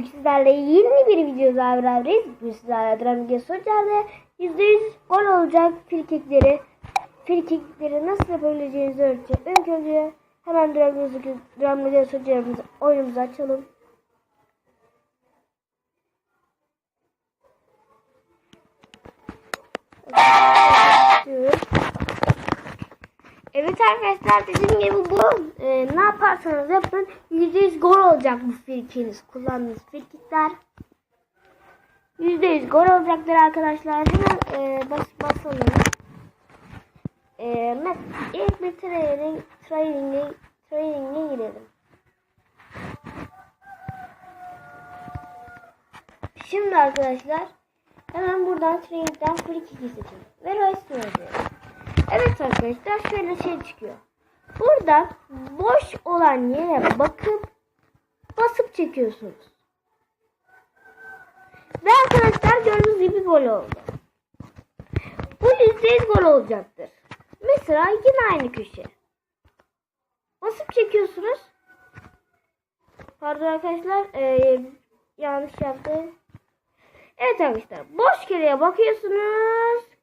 sizlerle yeni bir video beraberiz. Bu sizlerle Dramige Socar'da %100 gol olacak frikikleri. Frikikleri nasıl yapabileceğinizi öğreteceğim. İlk önce hemen Dramige Socar'ımızı oyunumuzu açalım. Evet arkadaşlar dediğim gibi bu e, ne yaparsanız yapın %100 gol olacak bu frikiniz kullandığınız frikikler. %100 gol olacaktır arkadaşlar. Hemen e, bas, basalım. E, ilk bir training, training'e training'e girelim. Şimdi arkadaşlar hemen buradan training'den frikiki seçin. Ve Royce arkadaşlar şöyle şey çıkıyor. Buradan boş olan yere bakıp basıp çekiyorsunuz. Ve arkadaşlar gördüğünüz gibi gol oldu. Bu %100 gol olacaktır. Mesela yine aynı köşe. Basıp çekiyorsunuz. Pardon arkadaşlar ee, yanlış yaptım. Evet arkadaşlar boş kereye bakıyorsunuz